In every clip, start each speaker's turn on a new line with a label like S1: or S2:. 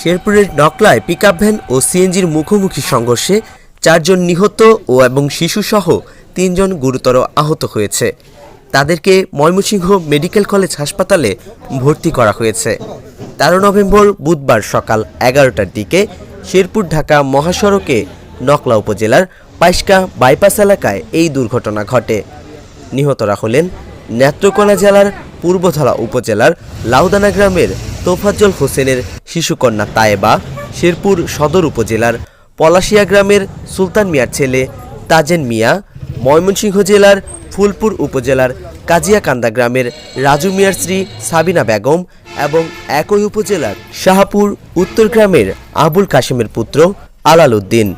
S1: শেরপুরের নকলায় pickup van ও সিএনজির মুখোমুখি সংঘর্ষে চারজন নিহত ও এবং শিশুসহ তিনজন গুরুতর আহত হয়েছে। তাদেরকে ময়মনসিংহ মেডিকেল কলেজ হাসপাতালে ভর্তি করা হয়েছে। তেরো নভেম্বর বুধবার সকাল এগারোটার দিকে শেরপুর ঢাকা মহাসড়কে নকলা উপজেলার পাইসকা বাইপাস এলাকায় এই দুর্ঘটনা ঘটে। নিহতরা হলেন নেত্রকোনা জেলার পূর্বধলা উপজেলার লাউদানা গ্রামের তোফাজ্জল হোসেনের শিশুকন্যা তায়েবা শেরপুর সদর উপজেলার পলাশিয়া গ্রামের সুলতান মিয়ার ছেলে তাজেন মিয়া, ময়মনসিংহ জেলার ফুলপুর উপজেলার কাজিয়াকান্দা গ্রামের রাজু মিয়ার স্ত্রী সাবিনা বেগম এবং একই উপজেলার শাহপুর উত্তর গ্রামের আবুল কাশেমের পুত্র আলাল উদ্দিন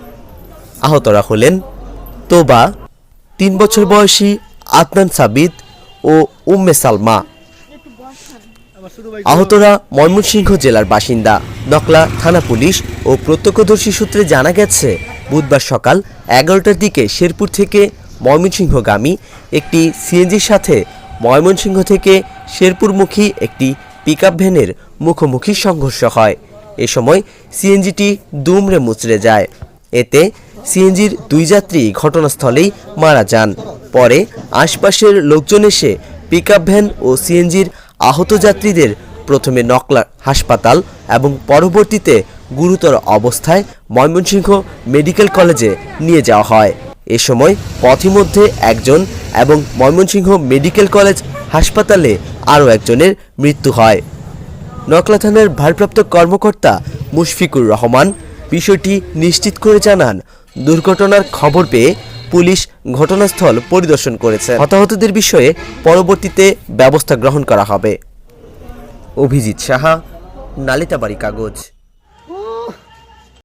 S1: আহতরা হলেন তোবা, তিন বছর বয়সী আদনান সাবিত ও উম্মে সালমা। আহতরা ময়মনসিংহ জেলার বাসিন্দা। নকলা থানা পুলিশ ও প্রত্যক্ষদর্শী সূত্রে জানা গেছে, বুধবার সকাল এগারোটার দিকে শেরপুর থেকে ময়মনসিংহগামী একটি সিএনজির সাথে ময়মনসিংহ থেকে শেরপুরমুখী একটি পিকআপ ভ্যানের মুখোমুখি সংঘর্ষ হয়। এ সময় সিএনজিটি দুমড়ে মুচড়ে যায়। এতে সিএনজির দুই যাত্রী ঘটনাস্থলেই মারা যান। পরে আশপাশের লোকজন এসে পিকআপ ভ্যান ও সিএনজির আহত যাত্রীদের প্রথমে নকলা হাসপাতাল এবং পরবর্তীতে গুরুতর অবস্থায় ময়মনসিংহ মেডিকেল কলেজে নিয়ে যাওয়া হয়। এ সময় পথিমধ্যে একজন এবং ময়মনসিংহ মেডিকেল কলেজ হাসপাতালে আরও একজনের মৃত্যু হয়। নকলা থানার ভারপ্রাপ্ত কর্মকর্তা মুশফিকুর রহমান বিষয়টি নিশ্চিত করে জানান। দুর্ঘটনার খবর পেয়ে পুলিশ ঘটনাস্থল পরিদর্শন করেছে। হতাহতদের বিষয়ে পরবর্তীতে ব্যবস্থা গ্রহণ করা হবে। অভিজিৎ সাহা, নালিতাবাড়ি কাগজ।